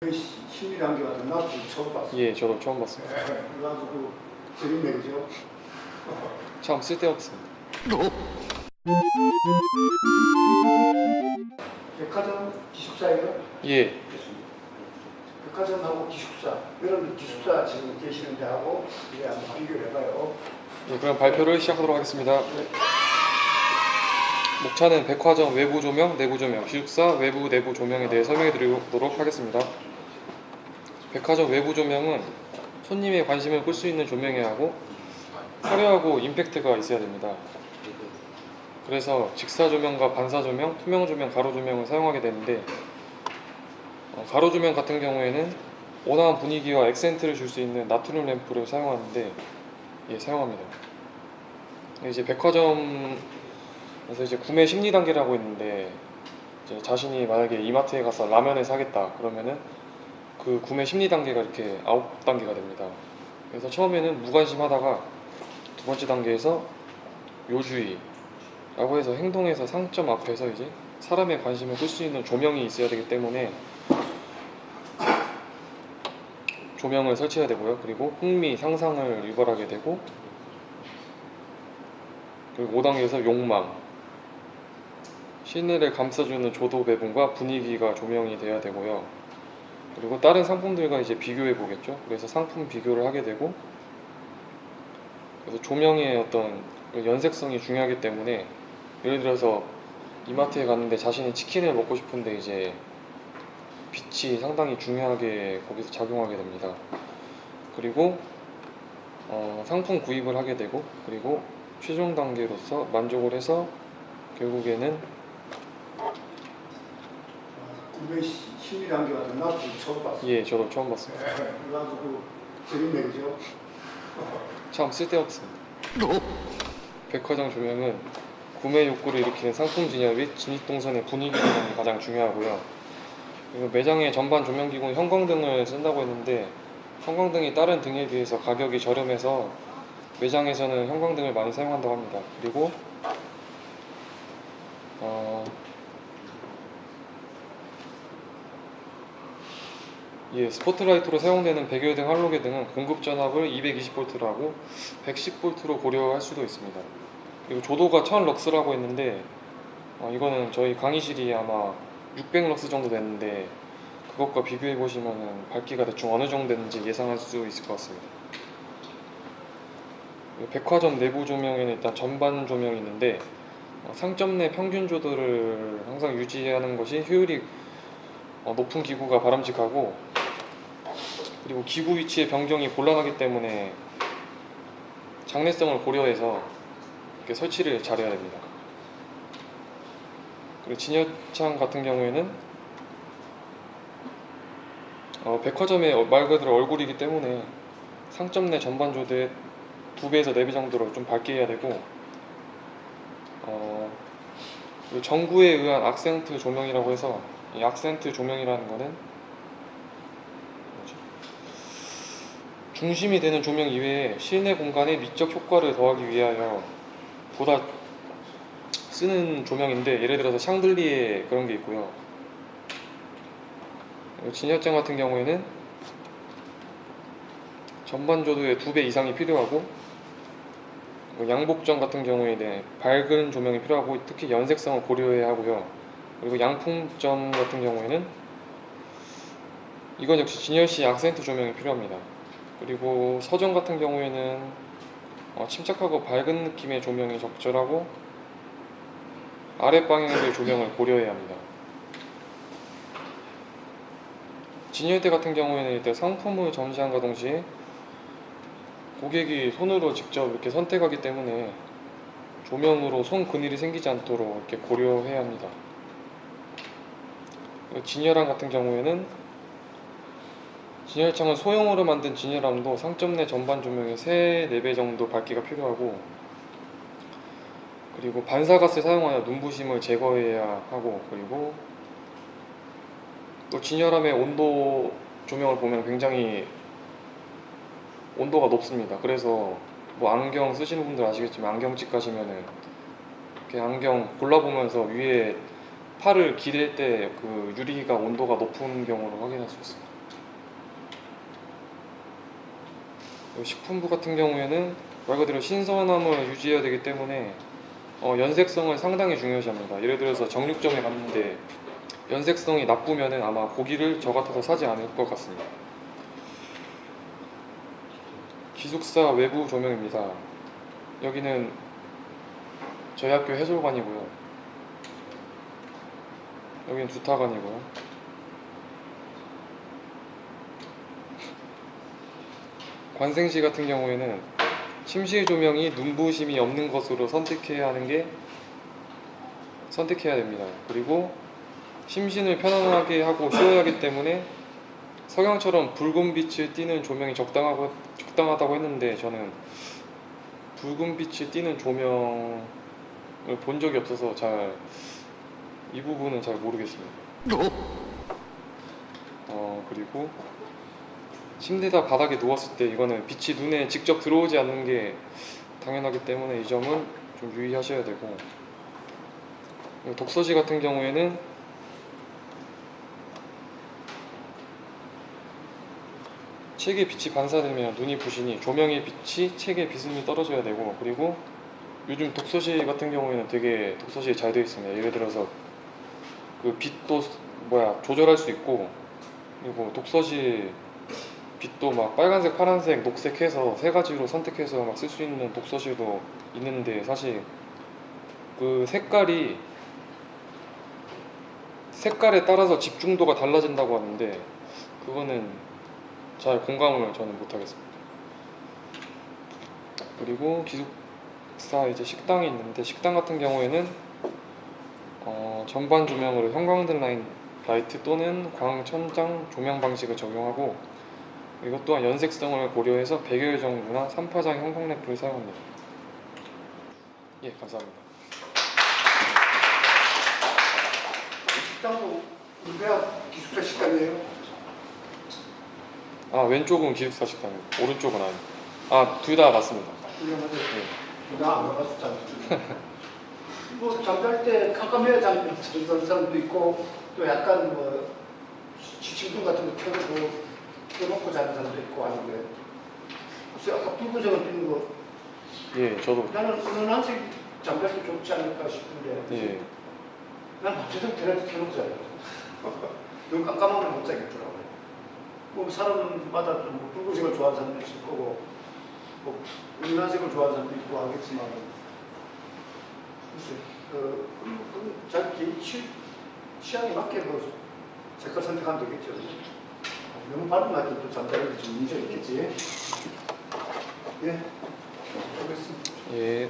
그 심리 단계가 나도 처음 봤어. 예, 저도 처음 봤습니다. 그래가지고 재밌네 그죠? 참 쓸데없습니다. 백화점 기숙사예요? 예, 백화점하고 기숙사. 여러분 기숙사 지금 계시는 데하고 이게 한번 비교를 해봐요. 예, 그럼 발표를 시작하도록 하겠습니다. 목차는 백화점 외부 조명, 내부 조명, 기숙사 외부 내부 조명에 대해 설명해 드리도록 하겠습니다. 백화점 외부 조명은 손님의 관심을 끌 수 있는 조명이야 하고 화려하고 임팩트가 있어야 됩니다. 그래서 직사 조명과 반사 조명, 투명 조명, 가로 조명을 사용하게 되는데 어, 가로 조명 같은 경우에는 온화한 분위기와 액센트를 줄 수 있는 나트륨 램프를 사용하는데 예, 사용합니다. 이제 백화점에서 이제 구매 심리 단계라고 있는데 자신이 만약에 이마트에 가서 라면을 사겠다 그러면은 그 구매 심리 단계가 이렇게 아홉 단계가 됩니다. 그래서 처음에는 무관심하다가 두 번째 단계에서 요주의라고 해서 행동에서 상점 앞에서 이제 사람의 관심을 끌 수 있는 조명이 있어야 되기 때문에 조명을 설치해야 되고요. 그리고 흥미, 상상을 유발하게 되고 그리고 5단계에서 욕망 시내를 감싸주는 조도 배분과 분위기가 조명이 돼야 되고요. 그리고 다른 상품들과 이제 비교해 보겠죠. 그래서 상품 비교를 하게 되고 그래서 조명의 어떤 그 연색성이 중요하기 때문에 예를 들어서 이마트에 갔는데 자신이 치킨을 먹고 싶은데 이제 빛이 상당히 중요하게 거기서 작용하게 됩니다. 그리고 어, 상품 구입을 하게 되고 그리고 최종 단계로서 만족을 해서 결국에는 구매 시- 심리 단계가 나도 처음 봤어. 예 저도 처음 봤습니다. 그래가지고 재밌네 그죠? 참 쓸데없습니다. 백화점 조명은 구매 욕구를 일으키는 상품 진열 및 진입 동선의 분위기 조명이 가장 중요하고요. 그리고 매장의 전반 조명 기구는 형광등을 쓴다고 했는데 형광등이 다른 등에 비해서 가격이 저렴해서 매장에서는 형광등을 많이 사용한다고 합니다. 그리고 어, 예, 스포트라이트로 사용되는 백열등, 할로게 등은 공급 전압을 220V라고 110V로 고려할 수도 있습니다. 그리고 조도가 1000럭스라고 했는데 어, 이거는 저희 강의실이 아마 600럭스 정도 됐는데 그것과 비교해 보시면 밝기가 대충 어느 정도 되는지 예상할 수 있을 것 같습니다. 백화점 내부 조명에는 일단 전반 조명이 있는데 어, 상점 내 평균 조도를 항상 유지하는 것이 효율이 어, 높은 기구가 바람직하고 그리고 기구 위치의 변경이 곤란하기 때문에 장래성을 고려해서 이렇게 설치를 잘해야 됩니다. 그리고 진열창 같은 경우에는 어, 백화점의 말 그대로 얼굴이기 때문에 상점 내 전반 조대의 2배에서 4배 정도로 좀 밝게 해야 되고 어, 전구에 의한 악센트 조명이라고 해서 이 악센트 조명이라는 거는 뭐지? 중심이 되는 조명 이외에 실내 공간에 미적 효과를 더하기 위하여 보다 쓰는 조명인데 예를 들어서 샹들리에 그런 게 있고요. 진열장 같은 경우에는 전반 조도의 두 배 이상이 필요하고 양복점 같은 경우에는 밝은 조명이 필요하고 특히 연색성을 고려해야 하고요. 그리고 양품점 같은 경우에는 이건 역시 진열시 악센트 조명이 필요합니다. 그리고 서점 같은 경우에는 어, 침착하고 밝은 느낌의 조명이 적절하고 아랫방향의 조명을 고려해야 합니다. 진열대 같은 경우에는 일단 상품을 전시함과 동시에 고객이 손으로 직접 이렇게 선택하기 때문에 조명으로 손 근일이 생기지 않도록 이렇게 고려해야 합니다. 진열함 같은 경우에는 진열창은 소형으로 만든 진열함도 상점 내 전반 조명의 3, 4배 정도 밝기가 필요하고 그리고 반사가스를 사용하여 눈부심을 제거해야 하고 그리고 또 진열함의 온도 조명을 보면 굉장히 온도가 높습니다. 그래서 뭐 안경 쓰시는 분들 아시겠지만 안경집 가시면은 이렇게 안경 골라보면서 위에 팔을 기댈 때 그 유리가 온도가 높은 경우를 확인할 수 있습니다. 식품부 같은 경우에는 말 그대로 신선함을 유지해야 되기 때문에 어, 연색성을 상당히 중요시합니다. 예를 들어서 정육점에 갔는데 연색성이 나쁘면은 아마 고기를 저 같아서 사지 않을 것 같습니다. 기숙사 외부 조명입니다. 여기는 저희 학교 해설관이고요. 여기는 주타관이고요. 관생시 같은 경우에는 침실 조명이 눈부심이 없는 것으로 선택해야 하는 게 선택해야 됩니다. 그리고 심신을 편안하게 하고 쉬어야 하기 때문에 석양처럼 붉은 빛을 띠는 조명이 적당하고 적당하다고 했는데 저는 붉은 빛을 띠는 조명을 본 적이 없어서 잘 이 부분은 잘 모르겠습니다. 어 그리고 침대다 바닥에 누웠을 때 이거는 빛이 눈에 직접 들어오지 않는 게 당연하기 때문에 이 점은 좀 유의하셔야 되고. 독서실 같은 경우에는 책에 빛이 반사되면 눈이 부시니 조명의 빛이 책에 비스듬히 떨어져야 되고. 그리고 요즘 독서실 같은 경우에는 되게 독서실이 잘 되어 있습니다. 예를 들어서 그 빛도 뭐야 조절할 수 있고. 그리고 독서실 빛도 막 빨간색, 파란색, 녹색 해서 세 가지로 선택해서 막 쓸 수 있는 독서실도 있는데 사실 그 색깔이 색깔에 따라서 집중도가 달라진다고 하는데 그거는 잘 공감을 저는 못하겠습니다. 그리고 기숙사 이제 식당이 있는데 식당 같은 경우에는 어, 전반 조명으로 형광등 라인 라이트 또는 광천장 조명 방식을 적용하고 이것 또한 연색성을 고려해서 100여 정도나 3파장 형광 램프를 사용합니다. 예, 감사합니다. 식당도 우리가 기숙사 식당이에요. 아 왼쪽은 기숙사 식당이고 오른쪽은 아니. 아둘 다 맞습니다. 예. 나안 잠. 뭐 잠잘 때 깜깜해야 잠드는 사람도 있고 또 약간 뭐 지침등 같은 거 켜놓고 켜놓고 자는 사람도 있고 아니고요. 혹시 아까 붉은색을 띄는 거 예, 저도 나는 은은한색 때 좋지 않을까 싶은데 예, 난 밤새도록 대낮에 켜놓고 자요. 너무 깜깜하면 못 자겠더라고요. 뭐 사람마다 좀 붉은색을 좋아하는 사람도 있을 거고 뭐 은은한색을 좋아하는 사람도 있고 하겠지만 글쎄 그, 그, 그 자기 취, 취향에 맞게 뭐 색깔 선택하면 되겠죠. 너무 밝은 날또 잠자는 게좀 문제 있겠지. 예, 알겠습니다. 예.